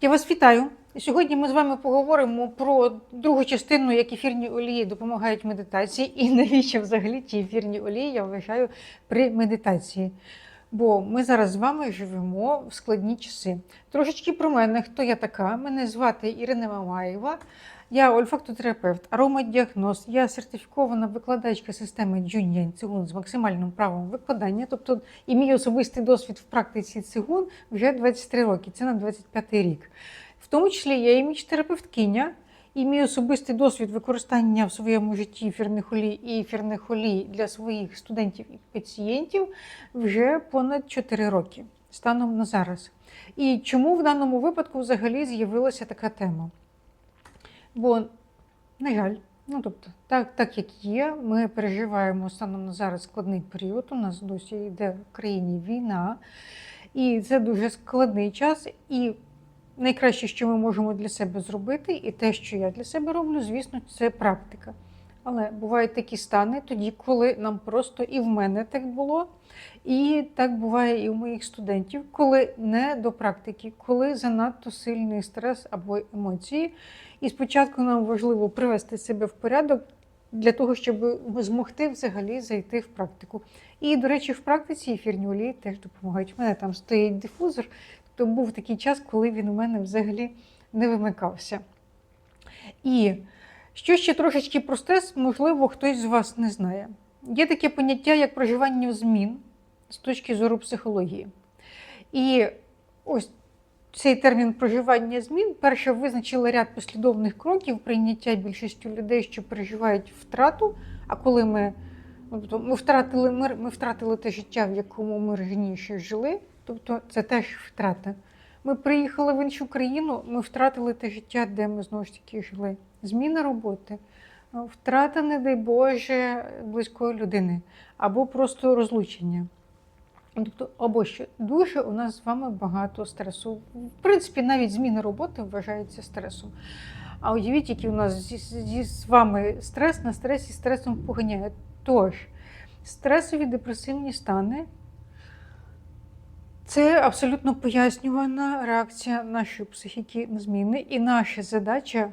Я вас вітаю. Сьогодні ми з вами поговоримо про другу частину, як ефірні олії допомагають медитації, і навіщо взагалі ті ефірні олії я вважаю при медитації. Бо ми зараз з вами живемо в складні часи. Трошечки про мене, хто я така. Мене звати Ірина Мамаєва. Я ольфактотерапевт, аромадіагноз, я сертифікована викладачка системи Джуньянь Цигун з максимальним правом викладання. Тобто, і мій особистий досвід в практиці цигун вже 23 роки, це на 25 рік. В тому числі я і міч-терапевткиня, і мій особистий досвід використання в своєму житті ефірних олій і ефірних олій для своїх студентів і пацієнтів вже понад 4 роки станом на зараз. І чому в даному випадку взагалі з'явилася така тема? Бо, на жаль, ну тобто, так, так як є, ми переживаємо станом на зараз складний період. У нас досі йде в країні війна, і це дуже складний час. І найкраще, що ми можемо для себе зробити, і те, що я для себе роблю, звісно, це практика. Але бувають такі стани тоді, коли нам просто і в мене так було, і так буває і у моїх студентів, коли не до практики, коли занадто сильний стрес або емоції. І спочатку нам важливо привести себе в порядок для того, щоб змогти взагалі зайти в практику. І, до речі, в практиці ефірні олії теж допомагають. У мене там стоїть дифузор, то був такий час, коли він у мене взагалі не вимикався. І що ще трошечки про стрес, можливо, хтось з вас не знає. Є таке поняття, як проживання змін з точки зору психології. І ось цей термін проживання змін перше визначили ряд послідовних кроків прийняття більшістю людей, що переживають втрату. А коли ми, ну, тобто ми втратили мир, ми втратили те життя, в якому ми раніше жили, тобто це теж втрата. Ми приїхали в іншу країну, ми втратили те життя, де ми знову ж таки жили. Зміна роботи, втрата, не дай Боже, близької людини, або просто розлучення. Тобто, або що дуже у нас з вами багато стресу. В принципі, навіть зміна роботи вважається стресом. А уявіть, який у нас зі, зі з вами стрес на стресі стресом поганяє. Тож, стресові депресивні стани це абсолютно пояснювана реакція нашої психіки на зміни, і наша задача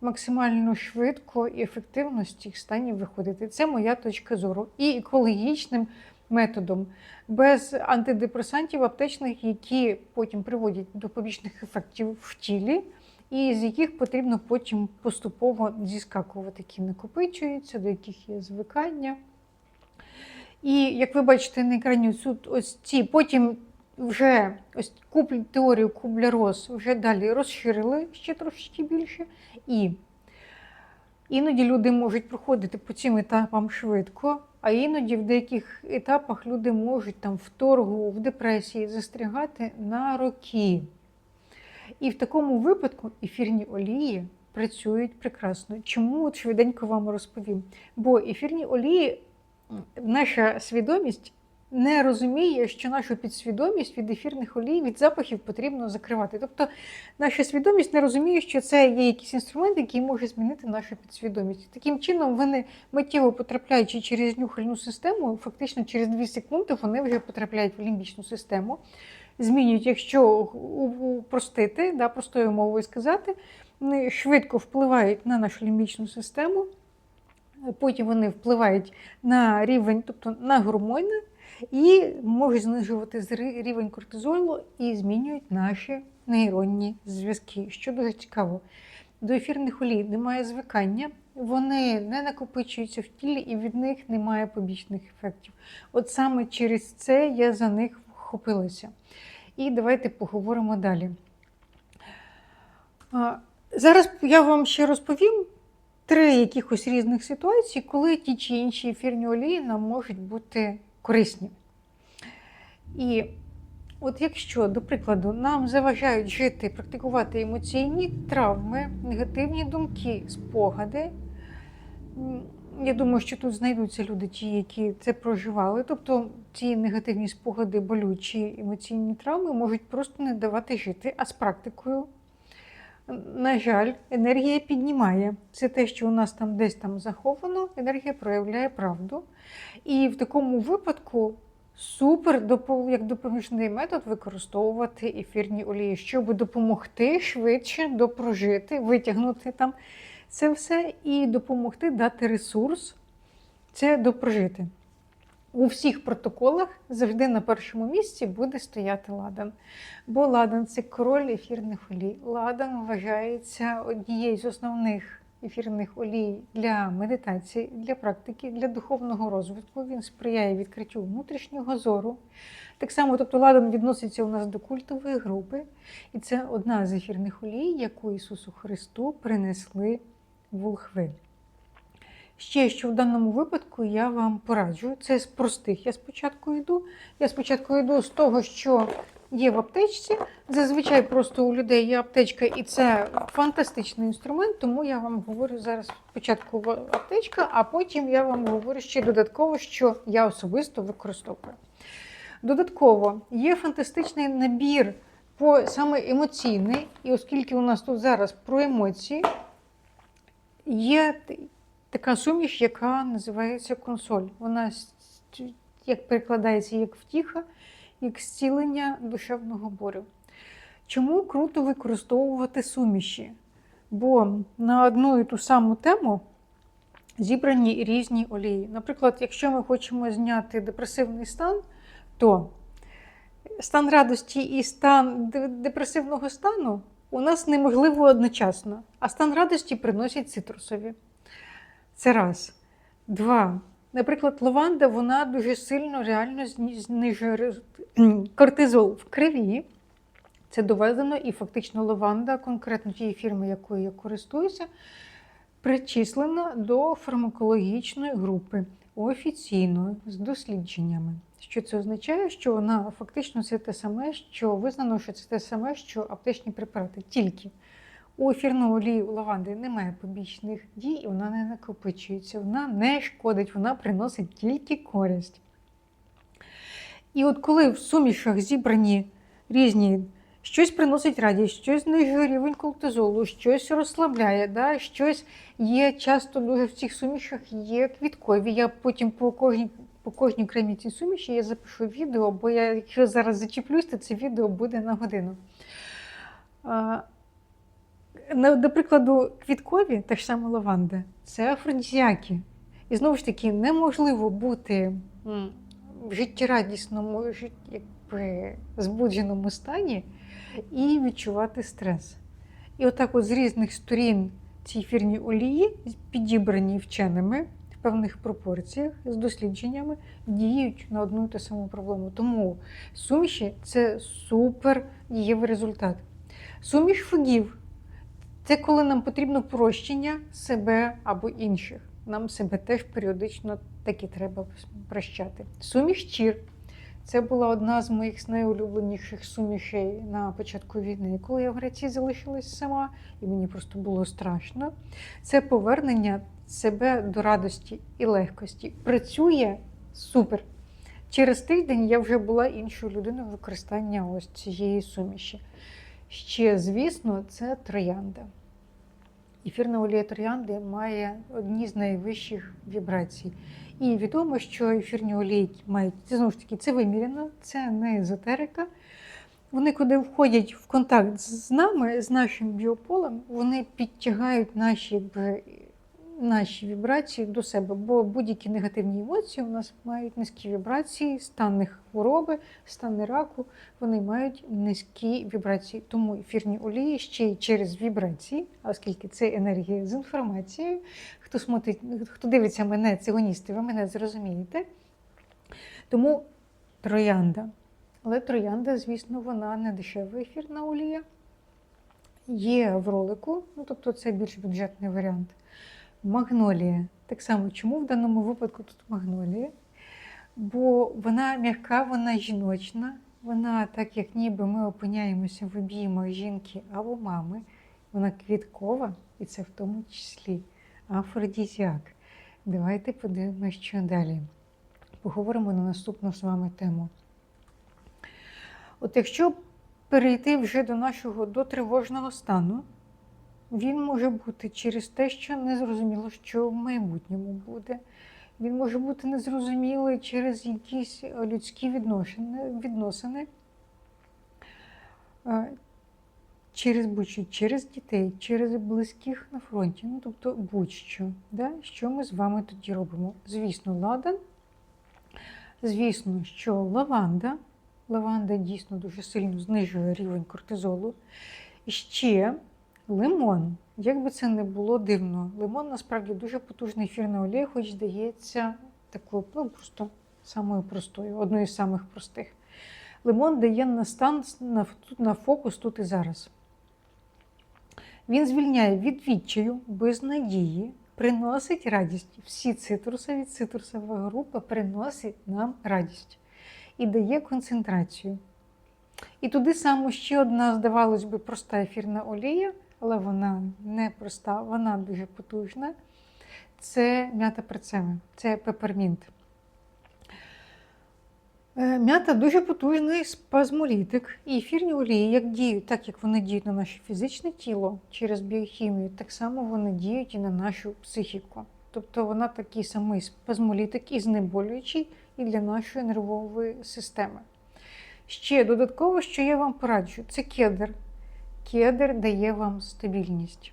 максимально швидко і ефективно з цих станів виходити. Це моя точка зору. І екологічним методом, без антидепресантів аптечних, які потім приводять до побічних ефектів в тілі, і з яких потрібно потім поступово зіскакувати, які накопичуються, до яких є звикання. І як ви бачите на екрані, тут ось ці потім вже ось купль, теорію Кубля-Рос вже далі розширили ще трошечки більше. І іноді люди можуть проходити по цим етапам швидко, а іноді в деяких етапах люди можуть там в торгу, в депресії застрягати на роки. І в такому випадку ефірні олії працюють прекрасно. Чому от швиденько вам розповім? Бо ефірні олії, наша свідомість не розуміє, що нашу підсвідомість від ефірних олій, від запахів потрібно закривати. Тобто наша свідомість не розуміє, що це є якийсь інструмент, який може змінити нашу підсвідомість. Таким чином, вони миттєво потрапляючи через нюхальну систему, фактично через 2 секунди вони вже потрапляють в лімбічну систему. Змінюють, якщо упростити, да, простою мовою сказати, вони швидко впливають на нашу лімбічну систему. Потім вони впливають на рівень, тобто на гормони, і можуть знижувати рівень кортизолу і змінюють наші нейронні зв'язки, що дуже цікаво. До ефірних олій немає звикання, вони не накопичуються в тілі і від них немає побічних ефектів. От саме через це я за них вхопилася. І давайте поговоримо далі. Зараз я вам ще розповім три якихось різних ситуації, коли ті чи інші ефірні олії нам можуть бути корисні. І от якщо, до прикладу, нам заважають жити, практикувати емоційні травми, негативні думки, спогади, я думаю, що тут знайдуться люди, ті, які це проживали. Тобто ці негативні спогади, болючі емоційні травми можуть просто не давати жити, а з практикою. На жаль, енергія піднімає. Це те, що у нас там десь там заховано, енергія проявляє правду. І в такому випадку Супер як допоміжний метод використовувати ефірні олії, щоб допомогти швидше допрожити, витягнути там це все і допомогти дати ресурс це допрожити. У всіх протоколах завжди на першому місці буде стояти ладан. Бо ладан це король ефірних олій. Ладан вважається однією з основних ефірних олій для медитації, для практики, для духовного розвитку. Він сприяє відкриттю внутрішнього зору. Так само, тобто ладан відноситься у нас до культової групи, і це одна з ефірних олій, яку Ісусу Христу принесли в волхви. Ще що в даному випадку я вам пораджу, це з простих. Я спочатку йду. Я спочатку йду з того, що є в аптечці. Зазвичай просто у людей є аптечка, і це фантастичний інструмент, тому я вам говорю зараз спочатку аптечка, а потім я вам говорю ще додатково, що я особисто використовую. Додатково є фантастичний набір по саме емоційний, і оскільки у нас тут зараз про емоції, є така суміш, яка називається консоль. Вона як перекладається як втіха, як зцілення душевного борю. Чому круто використовувати суміші? Бо на одну і ту саму тему зібрані різні олії. Наприклад, якщо ми хочемо зняти депресивний стан, то стан радості і стан депресивного стану у нас неможливо одночасно, а стан радості приносять цитрусові. Це раз. Два. Наприклад, лаванда вона дуже сильно реально знижує кортизол в крові. Це доведено, і фактично лаванда, конкретно тієї фірми, якою я користуюся, причислена до фармакологічної групи офіційно з дослідженнями. Що це означає? Що вона фактично це те саме, що визнано, що це те саме, що аптечні препарати. Тільки у ефірної олії у лаванди немає побічних дій, і вона не накопичується, вона не шкодить, вона приносить тільки користь. І от коли в сумішах зібрані різні, щось приносить радість, щось знижує рівень кортизолу, щось розслабляє, да? щось є часто дуже в цих сумішах є квіткові. Я потім по кожній, по кожній окремій цій суміші я запишу відео, бо я, якщо зараз зачіплюсь, то це відео буде на годину. До прикладу, квіткові, та ж сама лаванда, це афродізіаки. І знову ж таки, неможливо бути в життєрадісному, якби, збудженому стані і відчувати стрес. І отак от з різних сторін ці ефірні олії, підібрані вченими в певних пропорціях з дослідженнями, діють на одну і ту саму проблему. Тому суміші це супер дієвий результат. Суміш фогів це коли нам потрібно прощення себе або інших. Нам себе теж періодично таки треба прощати. Суміш чір. Це була одна з моїх найулюбленіших сумішей на початку війни, коли я в Греції залишилась сама, і мені просто було страшно. Це повернення себе до радості і легкості. Працює супер. Через тиждень я вже була іншою людиною використання ось цієї суміші. Ще, звісно, це троянда. Ефірна олія троянди має одні з найвищих вібрацій. І відомо, що ефірні олії мають, це знову ж таки, це виміряно, це не езотерика. Вони, коли входять в контакт з нами, з нашим біополем, вони підтягають наші, наші вібрації до себе, бо будь-які негативні емоції у нас мають низькі вібрації, стани хвороби, стани раку, вони мають низькі вібрації. Тому ефірні олії ще й через вібрації, оскільки це енергія з інформацією, хто смотрить, хто дивиться мене, цигоністи, ви мене зрозумієте. Тому троянда. Але троянда, звісно, вона не дешева ефірна олія. Є в ролику, ну тобто це більш бюджетний варіант. Магнолія. Так само, чому в даному випадку тут магнолія? Бо вона м'яка, вона жіночна, вона, так як ніби ми опиняємося в обіймах жінки або мами, вона квіткова, і це в тому числі афродізіак. Давайте подивимося, що далі. Поговоримо на наступну з вами тему. От якщо перейти вже до нашого дотривожного стану, він може бути через те, що не зрозуміло, що в майбутньому буде, Він може бути незрозумілий через якісь людські відносини, е, через будь-що, через дітей, через близьких на фронті. Ну, тобто будь-що. Да? Що ми з вами тоді робимо? Звісно, ладан. Звісно, що лаванда. Лаванда дійсно дуже сильно знижує рівень кортизолу. Ще лимон. Як би це не було дивно, лимон насправді дуже потужний ефірна олія, хоч здається такою, ну просто самою простою, одною з самих простих. Лимон дає на стан на, на фокус тут і зараз. Він звільняє від відчаю, безнадії, приносить радість. Всі цитрусові, цитрусова група приносить нам радість і дає концентрацію. І туди саме ще одна, здавалось би, проста ефірна олія, але вона не проста, вона дуже потужна. Це м'ята перцева, це пепермінт. Е, М'ята дуже потужний спазмолітик. І ефірні олії, як діють, так як вони діють на наше фізичне тіло через біохімію, так само вони діють і на нашу психіку. Тобто вона такий самий спазмолітик і знеболюючий і для нашої нервової системи. Ще додатково, що я вам пораджу, це кедр. Кедр дає вам стабільність.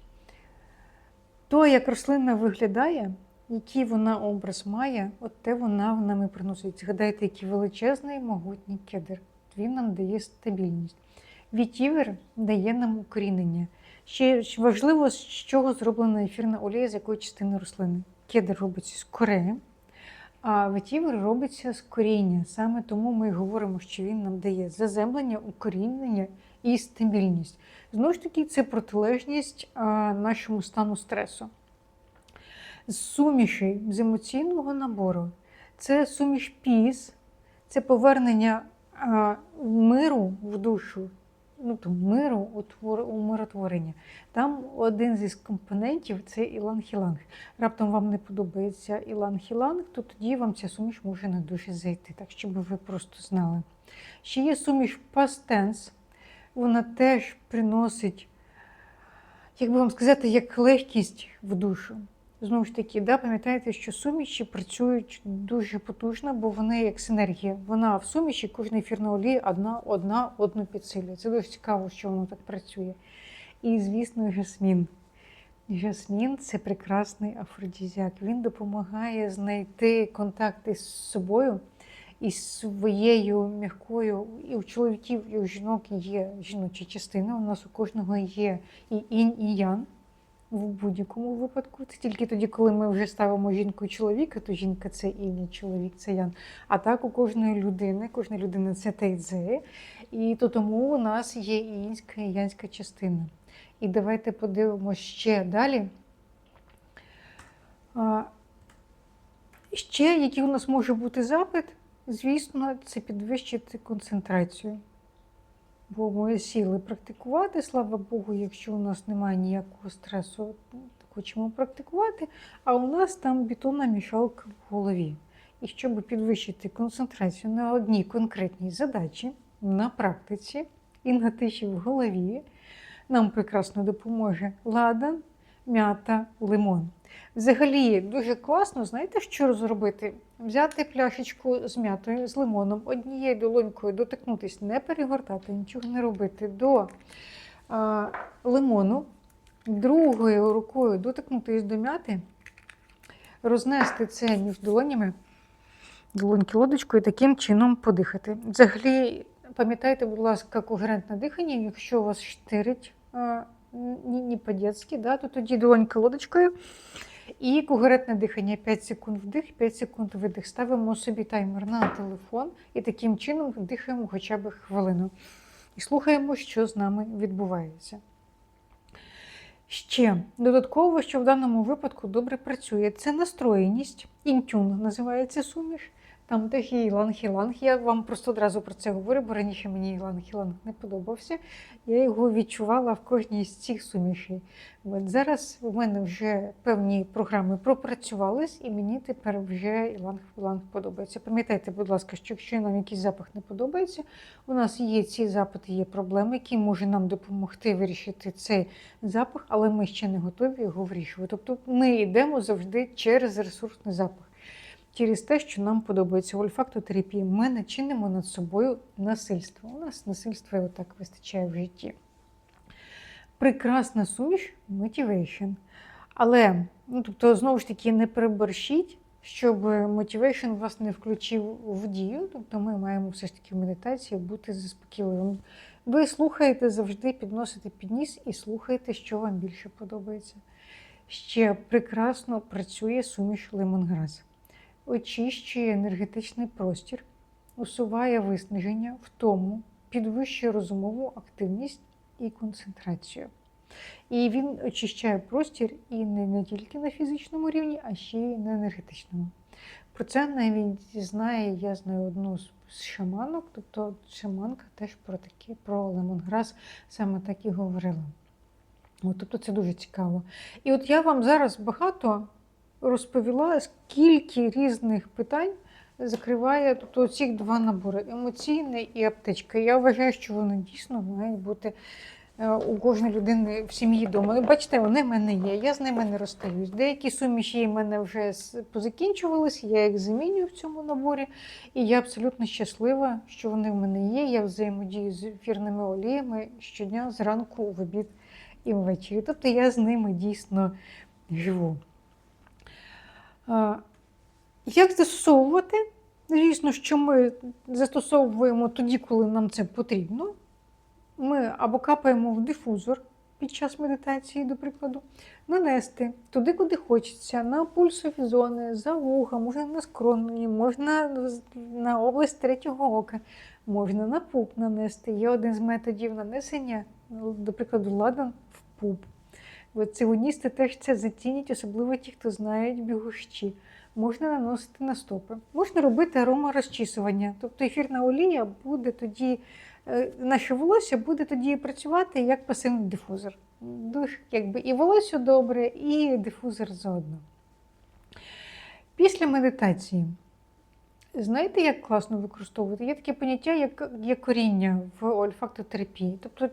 То, як рослина виглядає, який вона образ має, от те вона нами приносить. Згадайте, який величезний могутній кедр. Він нам дає стабільність. Вітівер дає нам укорінення. Ще важливо, з чого зроблена ефірна олія, з якої частини рослини. Кедр робиться з кореї, а ветівер робиться з коріння. Саме тому ми говоримо, що він нам дає заземлення, укорінення і стабільність. Знову ж таки, це протилежність нашому стану стресу. З сумішей з емоційного набору це суміш піс, це повернення миру в душу, ну, то миру, умиротворення. Там один зі компонентів це іланг-іланг. Раптом вам не подобається іланг-іланг, то тоді вам ця суміш може не дуже зайти, так щоб ви просто знали. Ще є суміш пастенс, вона теж приносить, як би вам сказати, як легкість в душу. Знову ж таки, да, пам'ятаєте, що суміші працюють дуже потужно, бо вони як синергія. Вона в суміші, кожна ефірна олія одна, одна одну підсилює. Це дуже цікаво, що воно так працює. І, звісно, жасмін. Жасмін це прекрасний афродізіак. Він допомагає знайти контакти з собою і своєю м'якою. І у чоловіків, і у жінок є жіноча частина. У нас у кожного є і інь, і ян в будь-якому випадку. Це тільки тоді, коли ми вже ставимо жінку і чоловіка, то жінка це інь, чоловік це ян. А так у кожної людини, кожна людина це тайдзе. І то тому у нас є і інська, і янська частина. І давайте подивимося ще далі. А, Ще який у нас може бути запит, звісно, це підвищити концентрацію. Бо ми сіли практикувати, слава Богу, якщо у нас немає ніякого стресу, хочемо практикувати, а у нас там бетонна мішалка в голові. І щоб підвищити концентрацію на одній конкретній задачі на практиці і на тиші в голові, нам прекрасно допоможе ладан, м'ята, лимон. Взагалі дуже класно, знаєте, що зробити? Взяти пляшечку з м'ятою, з лимоном, однією долонькою дотикнутись, не перегортати, нічого не робити до а, лимону, другою рукою дотикнутись до м'яти, рознести це між долонями, долоньки лодочкою, таким чином подихати. Взагалі, пам'ятайте, будь ласка, когерентне дихання, якщо вас штирить ні по-дєцьки, да, то тоді долонька лодочкою. І когерентне дихання 5 секунд вдих, 5 секунд видих. Ставимо собі таймер на телефон і таким чином дихаємо хоча б хвилину. І слухаємо, що з нами відбувається. Ще додатково, що в даному випадку добре працює, це настроєність. Інтюн називається суміш. Там теж є іланг-іланг. Я вам просто одразу про це говорю, бо раніше мені іланг-іланг не подобався. Я його відчувала в кожній з цих сумішей. От зараз у мене вже певні програми пропрацювались, і мені тепер вже іланг-іланг подобається. Пам'ятайте, будь ласка, що якщо нам якийсь запах не подобається, у нас є ці запити, є проблеми, які може нам допомогти вирішити цей запах, але ми ще не готові його вирішувати. Тобто ми йдемо завжди через ресурсний запах. Через те, що нам подобається ольфактотерапія. Ми не чинимо над собою насильство. У нас насильства і отак вистачає в житті. Прекрасна суміш motivation. Але, ну, тобто, знову ж таки, не переборщіть, щоб motivation вас не включив в дію. Тобто ми маємо все ж таки в медитації бути заспокійливим. Ви слухаєте завжди, підносите під ніс і слухаєте, що вам більше подобається. Ще прекрасно працює суміш лемонграс. Очищує енергетичний простір, усуває виснаження, втому, підвищує розумову активність і концентрацію. І він очищає простір і не, не тільки на фізичному рівні, а ще й на енергетичному. Про це навіть знає, я знаю одну з шаманок, тобто шаманка теж про такі, про лемонграс саме так і говорила. От, тобто це дуже цікаво. І от я вам зараз багато розповіла, скільки різних питань закриває тобто, ці два набори емоційний і аптечка. Я вважаю, що вони дійсно мають бути е, у кожної людини в сім'ї вдома. Ну, Бачите, вони в мене є, я з ними не розстаюсь. Деякі суміші в мене вже позакінчувались, я їх замінюю в цьому наборі, і я абсолютно щаслива, що вони в мене є. Я взаємодію з ефірними оліями щодня зранку, в обід і ввечері. Тобто я з ними дійсно живу. Як застосовувати? Звісно, що ми застосовуємо тоді, коли нам це потрібно. Ми або капаємо в дифузор під час медитації, до прикладу, нанести туди, куди хочеться, на пульсові зони, за вуха, можна на скроні, можна на область третього ока, можна на пуп нанести. Є один з методів нанесення, ну, до прикладу, ладан в пуп. От теж це зацінять, особливо ті, хто знають бігущі. Можна наносити на стопи. Можна робити аромарозчісування. Тобто ефірна олія буде тоді, е, наше волосся буде тоді працювати як пасивний дифузор. Дуже, якби і волосся добре, і дифузор заодно. Після медитації. Знаєте, як класно використовувати? Є таке поняття, як, як коріння в ольфактотерапії. Тобто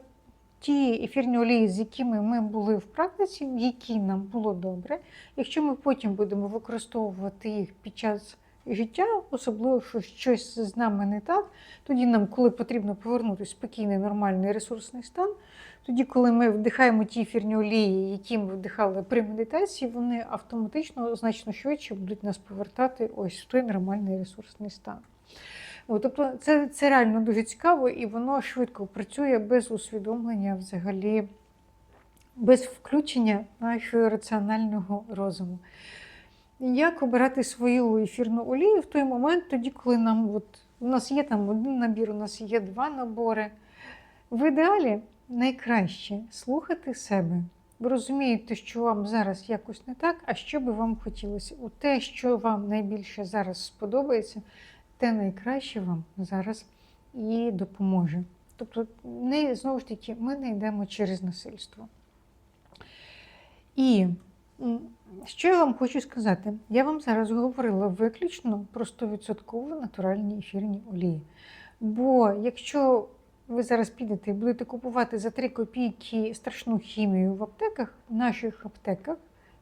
ті ефірні олії, з якими ми були в практиці, які нам було добре, якщо ми потім будемо використовувати їх під час життя, особливо, що щось з нами не так, тоді нам, коли потрібно повернутися в спокійний, нормальний ресурсний стан, тоді, коли ми вдихаємо ті ефірні олії, які ми вдихали при медитації, вони автоматично значно швидше будуть нас повертати ось в той нормальний ресурсний стан. От, тобто це, це реально дуже цікаво, і воно швидко працює без усвідомлення взагалі, без включення нашого раціонального розуму. Як обирати свою ефірну олію в той момент, тоді, коли нам от, у нас є там один набір, у нас є два набори. В ідеалі найкраще слухати себе. Ви розумієте, що вам зараз якось не так, а що би вам хотілося. У те, що вам найбільше зараз сподобається, те найкраще вам зараз і допоможе. Тобто, не, знову ж таки, ми не йдемо через насильство. І що я вам хочу сказати? Я вам зараз говорила виключно про 100% натуральні ефірні олії. Бо якщо ви зараз підете і будете купувати за 3 копійки страшну хімію в аптеках, в наших аптеках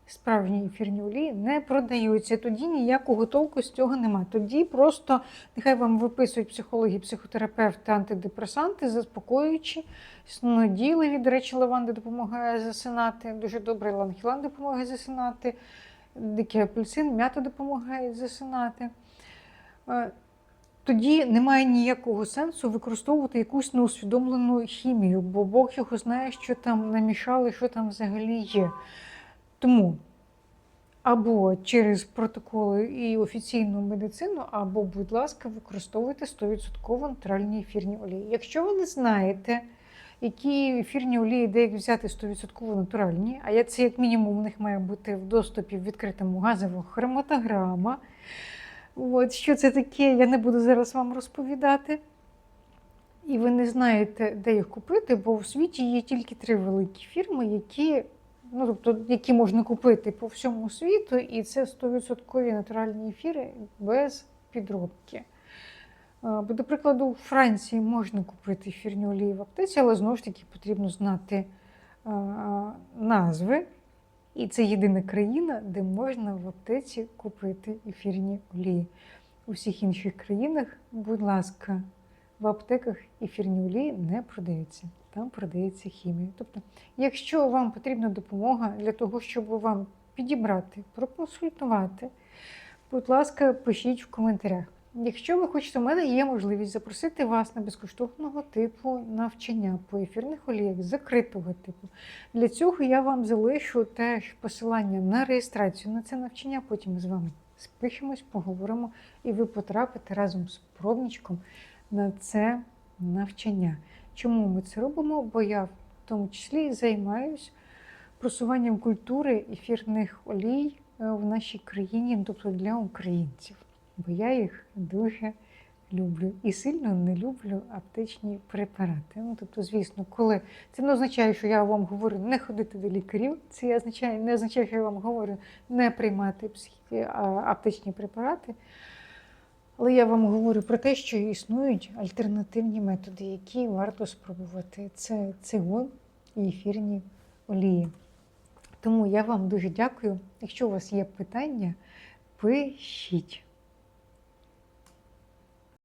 справжні ефірні не продаються. Тоді ніякого толку з цього немає. Тоді просто нехай вам виписують психологи, психотерапевти, антидепресанти, заспокоюючи, снодійливі. До речі, лаванда допомагає засинати. Дуже добре ланхілан допомагає засинати. Дикий апельсин, м'ята допомагає засинати. Е, Тоді немає ніякого сенсу використовувати якусь неусвідомлену хімію, бо Бог його знає, що там намішали, що там взагалі є. Тому або через протоколи і офіційну медицину, або, будь ласка, використовуйте 100% натуральні ефірні олії. Якщо ви не знаєте, які ефірні олії, де їх взяти 100% натуральні, а це як мінімум у них має бути в доступі в відкритому газового хроматограма. От, що це таке, я не буду зараз вам розповідати. І ви не знаєте, де їх купити, бо в світі є тільки три великі фірми, які, ну, тобто, які можна купити по всьому світу, і це 100% натуральні ефіри без підробки. Бо, до прикладу, у Франції можна купити ефірні олії в аптеці, але знову ж таки потрібно знати назви І це єдина країна, де можна в аптеці купити ефірні олії. У всіх інших країнах, будь ласка, в аптеках ефірні олії не продаються. Там продається хімія. Тобто, якщо вам потрібна допомога для того, щоб вам підібрати, проконсультувати, будь ласка, пишіть в коментарях. Якщо ви хочете, у мене є можливість запросити вас на безкоштовного типу навчання по ефірних оліях закритого типу. Для цього я вам залишу теж посилання на реєстрацію на це навчання. Потім ми з вами спишемось, поговоримо, і ви потрапите разом з пробничком на це навчання. Чому ми це робимо? Бо я в тому числі займаюсь просуванням культури ефірних олій е, в нашій країні, тобто для українців. Бо я їх дуже люблю і сильно не люблю аптечні препарати. Ну, тобто, звісно, коли це не означає, що я вам говорю не ходити до лікарів, це означає, не означає, що я вам говорю не приймати аптечні препарати. Але я вам говорю про те, що існують альтернативні методи, які варто спробувати. Це цигун і ефірні олії. Тому я вам дуже дякую. Якщо у вас є питання, пишіть.